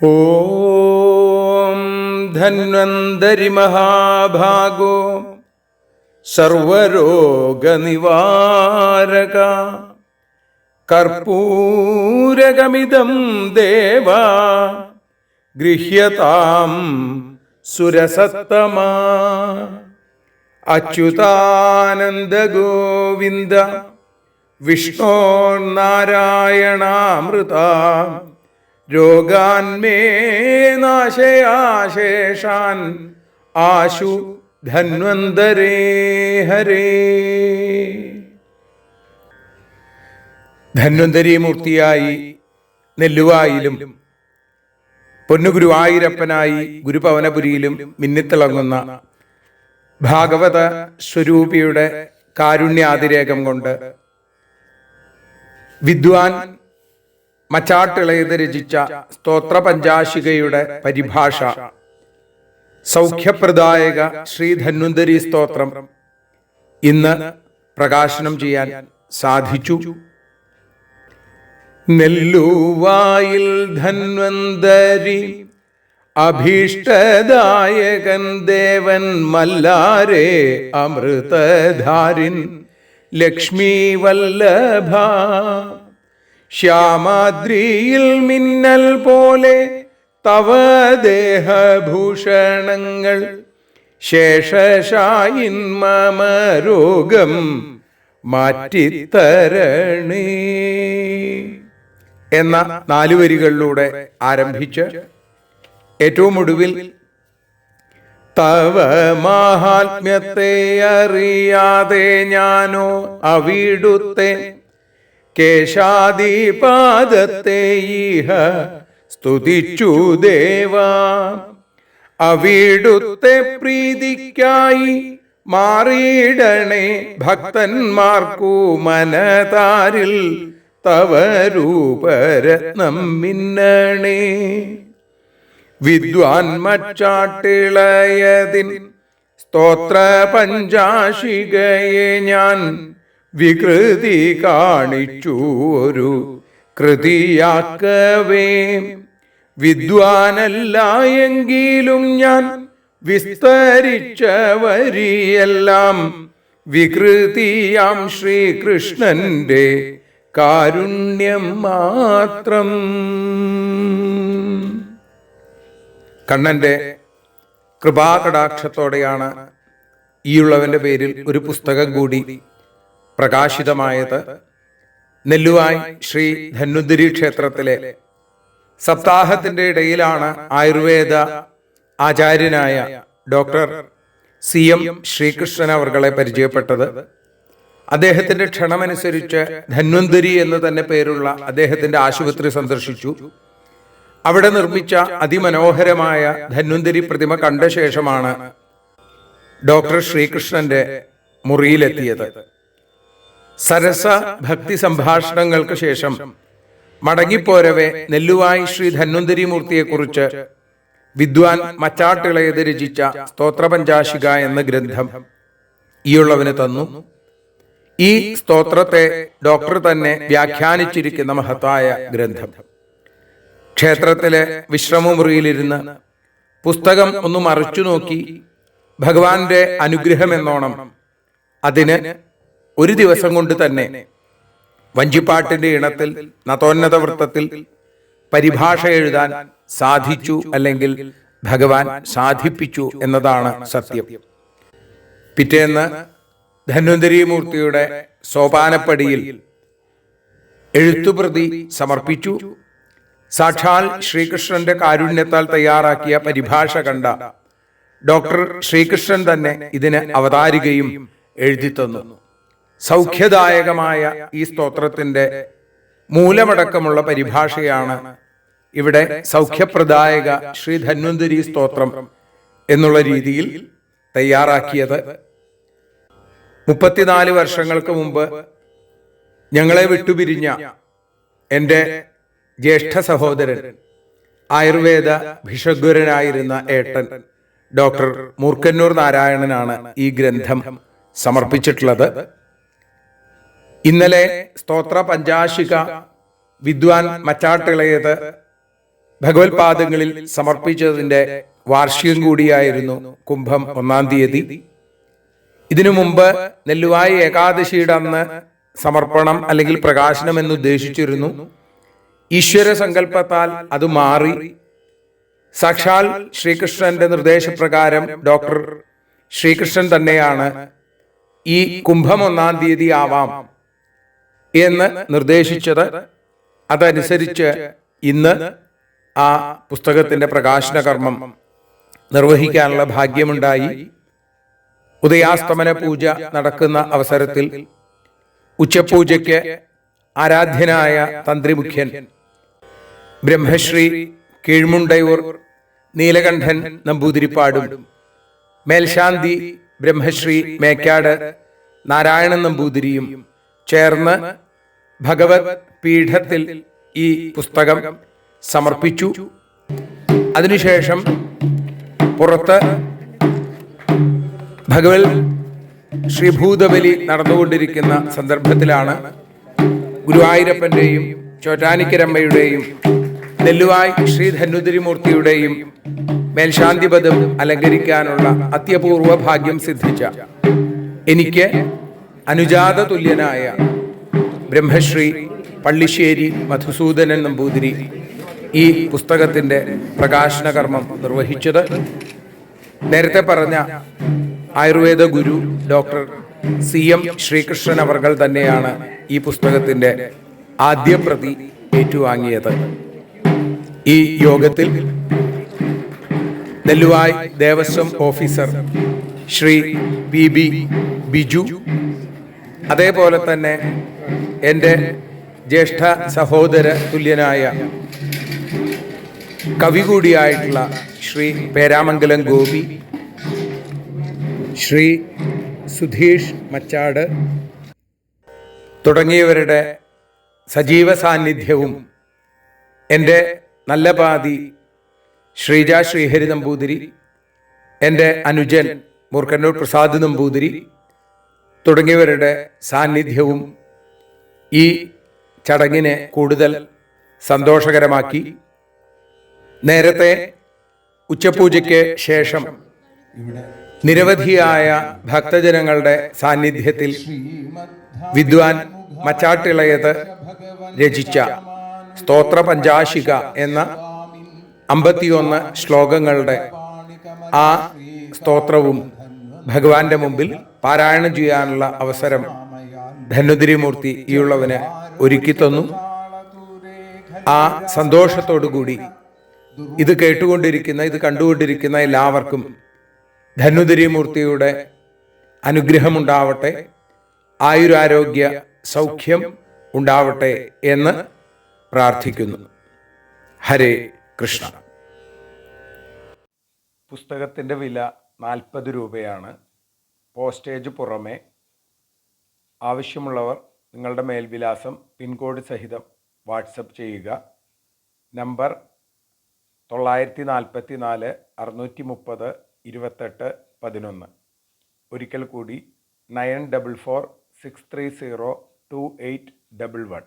ഓം ധന്വന്തരി മഹാഭാഗോ സർവരോഗനിവാരക കർപ്പൂരകമിതം ദേവ ഗൃഹ്യതാം സുരസത്തമാ. അച്യുതാനന്ദഗോവിന്ദ വിഷ്ണോ വിഷ്ണോർനാരായണാമൃത രോഗാൻമേ നാശയാശേഷാൻ ആശു ധന്വന്തരേ ഹരേ. ധന്വന്തരി മൂർത്തിയായി നെല്ലുവായിലും പൊന്നുഗുരുവായൂരപ്പനായി ഗുരുപവനപുരിയിലും മിന്നിത്തിളങ്ങുന്ന ഭാഗവത സ്വരൂപിയുടെ കാരുണ്യാതിരേകം കൊണ്ട് വിദ്വാൻ മച്ചാട്ടിളയത് രചിച്ച സ്തോത്ര പഞ്ചാശികയുടെ പരിഭാഷ. സൗഖ്യപ്രദായക ശ്രീ ധന്വന്തരി സ്തോത്രം. ഇന്ന് പ്രകാശനം ചെയ്യാൻ സാധിച്ചു. നെല്ലുവായിൽ ധന്വന്തരി അഭീഷ്ടദായകൻ ദേവൻ മല്ലാരേ അമൃതധാരിൻ ലക്ഷ്മി വല്ലഭ ശ്യാമാദ്രിയിൽ മിന്നൽ പോലെ തവ ദേഹഭൂഷണങ്ങൾ ശേഷശായിൻ രോഗം മാറ്റിത്തരണേ. എന്ന നാലുവരികളിലൂടെ ആരംഭിച്ച് ഏറ്റവും ഒടുവിൽ തവ മാഹാത്മ്യത്തെ അറിയാതെ ഞാനോ അവിടുത്തെ കേശാദിപാദത്തെ ഈഹ സ്തുതിച്ചു ദേവ. അവിടുത്തെ പ്രീതിക്കായി മാറിയിടണേ ഭക്തന്മാർക്കു മനതാരിൽ തവ രൂപരത്നം മിന്നണേ. വിദ്വാൻ മച്ചാട്ടിളയതിൻ സ്തോത്ര പഞ്ചാശികയെ ഞാൻ വികൃതി കാണിച്ചു ഒരു കൃതിയാക്കവേ. വിദ്വാനല്ല എങ്കിലും ഞാൻ വിസ്തരിച്ച വരിയെല്ലാം വികൃതിയാം ശ്രീകൃഷ്ണന്റെ കാരുണ്യം മാത്രം. കണ്ണന്റെ കൃപാകടാക്ഷത്തോടെയാണ് ഈയുള്ളവന്റെ പേരിൽ ഒരു പുസ്തകം കൂടി പ്രകാശിതമായത്. നെല്ലുവായി ശ്രീ ധന്വന്തിരി ക്ഷേത്രത്തിലെ സപ്താഹത്തിന്റെ ഇടയിലാണ് ആയുർവേദ ആചാര്യനായ ഡോക്ടർ സി എം ശ്രീകൃഷ്ണൻ അവർകളെ പരിചയപ്പെട്ടത്. അദ്ദേഹത്തിന്റെ ക്ഷണമനുസരിച്ച് ധന്വന്തിരി എന്ന് തന്നെ പേരുള്ള അദ്ദേഹത്തിന്റെ ആശുപത്രി സന്ദർശിച്ചു. അവിടെ നിർമ്മിച്ച അതിമനോഹരമായ ധന്വന്തിരി പ്രതിമ കണ്ട ശേഷമാണ് ഡോക്ടർ ശ്രീകൃഷ്ണന്റെ മുറിയിലെത്തിയത്. സരസ ഭക്തി സംഭാഷണങ്ങൾക്ക് ശേഷം മടങ്ങിപ്പോരവെ നെല്ലുവായി ശ്രീ ധന്വന്തരി മൂർത്തിയെക്കുറിച്ച് വിദ്വാൻ മച്ചാട്ടിളയത് രചിച്ച സ്തോത്രപഞ്ചാശിക എന്ന ഗ്രന്ഥം ഈയുള്ളവന് തന്നു. ഈ സ്തോത്രത്തെ ഡോക്ടർ തന്നെ വ്യാഖ്യാനിച്ചിരിക്കുന്ന മഹത്തായ ഗ്രന്ഥം. ക്ഷേത്രത്തിലെ വിശ്രമമുറിയിലിരുന്ന് പുസ്തകം ഒന്ന് മറിച്ചു നോക്കി ഭഗവാന്റെ അനുഗ്രഹമെന്നോണം അതിന് ഒരു ദിവസം കൊണ്ട് തന്നെ വഞ്ചിപ്പാട്ടിന്റെ ഇണത്തിൽ നതോന്നത വൃത്തത്തിൽ പരിഭാഷ എഴുതാൻ സാധിച്ചു അല്ലെങ്കിൽ ഭഗവാൻ സാധിപ്പിച്ചു എന്നതാണ് സത്യം. പിറ്റേന്ന് ധന്വന്തരി മൂർത്തിയുടെ സോപാനപ്പടിയിൽ എഴുത്തുപ്രതി സമർപ്പിച്ചു. സാക്ഷാൽ ശ്രീകൃഷ്ണന്റെ കാരുണ്യത്താൽ തയ്യാറാക്കിയ പരിഭാഷ കണ്ട ഡോക്ടർ ശ്രീകൃഷ്ണൻ തന്നെ ഇതിന് അവതാരികയും എഴുതി തന്നു സൗഖ്യദായകമായ ഈ സ്തോത്രത്തിന്റെ മൂലമടക്കമുള്ള പരിഭാഷയാണ് ഇവിടെ സൗഖ്യപ്രദായക ശ്രീ ധന്വന്തരി സ്തോത്രം എന്നുള്ള രീതിയിൽ തയ്യാറാക്കിയത്. മുപ്പത്തിനാല് വർഷങ്ങൾക്ക് മുമ്പ് ഞങ്ങളെ വിട്ടുപിരിഞ്ഞ എന്റെ ജ്യേഷ്ഠ സഹോദരൻ ആയുർവേദ ഭിഷഗ്വരനായിരുന്ന ഏട്ടൻ ഡോക്ടർ മൂർക്കന്നൂർ നാരായണനാണ് ഈ ഗ്രന്ഥം സമർപ്പിച്ചിട്ടുള്ളത്. ഇന്നലെ സ്തോത്ര പഞ്ചാശിക വിദ്വാൻ മച്ചാട്ടിളയത് ഭഗവത് പാദങ്ങളിൽ സമർപ്പിച്ചതിന്റെ വാർഷികം കൂടിയായിരുന്നു കുംഭം ഒന്നാം തീയതി. ഇതിനു മുമ്പ് നെല്ലുവായി ഏകാദശിയുടെ അന്ന് സമർപ്പണം അല്ലെങ്കിൽ പ്രകാശനം എന്ന് ഉദ്ദേശിച്ചിരുന്നു. ഈശ്വര സങ്കല്പത്താൽ അത് മാറി. സാക്ഷാൽ ശ്രീകൃഷ്ണന്റെ നിർദ്ദേശപ്രകാരം ഡോക്ടർ ശ്രീകൃഷ്ണൻ തന്നെയാണ് ഈ കുംഭം ഒന്നാം തീയതി ആവാം എന്ന് നിർദ്ദേശിച്ചത് അതനുസരിച്ച് ഇന്ന് ആ പുസ്തകത്തിന്റെ പ്രകാശന കർമ്മം നിർവഹിക്കാനുള്ള ഭാഗ്യമുണ്ടായി. ഉദയാസ്തമന പൂജ നടക്കുന്ന അവസരത്തിൽ ഉച്ചപൂജയ്ക്ക് ആരാധ്യനായ തന്ത്രിമുഖ്യൻ ബ്രഹ്മശ്രീ കീഴ്മുണ്ടയൂർ നീലകണ്ഠൻ നമ്പൂതിരിപ്പാടും മേൽശാന്തി ബ്രഹ്മശ്രീ മേക്കാട് നാരായണൻ നമ്പൂതിരിയും ചേർന്ന് ഭഗവത് പീഠത്തിൽ ഈ പുസ്തകം സമർപ്പിച്ചു. അതിനുശേഷം പുറത്ത് ഭഗവത് ശ്രീഭൂതബലി നടന്നുകൊണ്ടിരിക്കുന്ന സന്ദർഭത്തിലാണ് ഗുരുവായൂരപ്പന്റെയും ചോറ്റാനിക്കരമ്മയുടെയും നെല്ലുവായ് ശ്രീ ധന്വതിരിമൂർത്തിയുടെയും മേൽശാന്തിപദം അലങ്കരിക്കാനുള്ള അത്യപൂർവ ഭാഗ്യം സിദ്ധിച്ച എനിക്ക് അനുജാത തുല്യനായ ബ്രഹ്മശ്രീ പള്ളിശ്ശേരി മധുസൂദനൻ നമ്പൂതിരി ഈ പുസ്തകത്തിന്റെ പ്രകാശന കർമ്മം നിർവഹിച്ചത് നേരത്തെ പറഞ്ഞ Ayurveda guru doctor C M Sreekrishnan അവർകൾ തന്നെയാണ് ഈ പുസ്തകത്തിന്റെ ആദ്യ പ്രതി ഏറ്റുവാങ്ങിയത്. ഈ യോഗത്തിൽ Nelluvai Devaswom officer Shri P B Biju അതേപോലെ തന്നെ എന്റെ ജ്യേഷ്ഠ സഹോദര തുല്യനായ കവി കൂടിയായിട്ടുള്ള ശ്രീ പേരാമംഗലം ഗോപി ശ്രീ സുധീഷ് മച്ചാട് തുടങ്ങിയവരുടെ സജീവ സാന്നിധ്യവും എന്റെ നല്ല പാതി ശ്രീജ ശ്രീഹരി നമ്പൂതിരി എന്റെ അനുജൻ മൂർക്കന്നൂർ പ്രസാദ് നമ്പൂതിരി തുടങ്ങിയവരുടെ സാന്നിധ്യവും ഈ ചടങ്ങിനെ കൂടുതൽ സന്തോഷകരമാക്കി. നേരത്തെ ഉച്ചപൂജയ്ക്ക് ശേഷം നിരവധിയായ ഭക്തജനങ്ങളുടെ സാന്നിധ്യത്തിൽ വിദ്വാൻ മച്ചാട്ടിളയത് രചിച്ച സ്തോത്ര പഞ്ചാശിക എന്ന അമ്പത്തിയൊന്ന് ശ്ലോകങ്ങളുടെ ആ സ്തോത്രവും ഭഗവാന്റെ മുമ്പിൽ പാരായണം ചെയ്യാനുള്ള അവസരം ധന്വതിരിമൂർത്തി ഈയുള്ളവന് ഒരുക്കി തന്നു. ആ സന്തോഷത്തോടു കൂടി ഇത് കേട്ടുകൊണ്ടിരിക്കുന്ന ഇത് കണ്ടുകൊണ്ടിരിക്കുന്ന എല്ലാവർക്കും ധന്വതിരിമൂർത്തിയുടെ അനുഗ്രഹമുണ്ടാവട്ടെ ആയുരാരോഗ്യ സൗഖ്യം ഉണ്ടാവട്ടെ എന്ന് പ്രാർത്ഥിക്കുന്നു. ഹരേ കൃഷ്ണ. പുസ്തകത്തിന്റെ വില നാൽപ്പത് രൂപയാണ്. പോസ്റ്റേജ് പുറമെ ആവശ്യമുള്ളവർ നിങ്ങളുടെ മേൽവിലാസം പിൻകോഡ് സഹിതം വാട്സപ്പ് ചെയ്യുക. നമ്പർ തൊള്ളായിരത്തി നാൽപ്പത്തി നാല് അറുന്നൂറ്റി മുപ്പത് ഇരുപത്തെട്ട് പതിനൊന്ന്. ഒരിക്കൽ കൂടി nine double four six three zero two eight double one.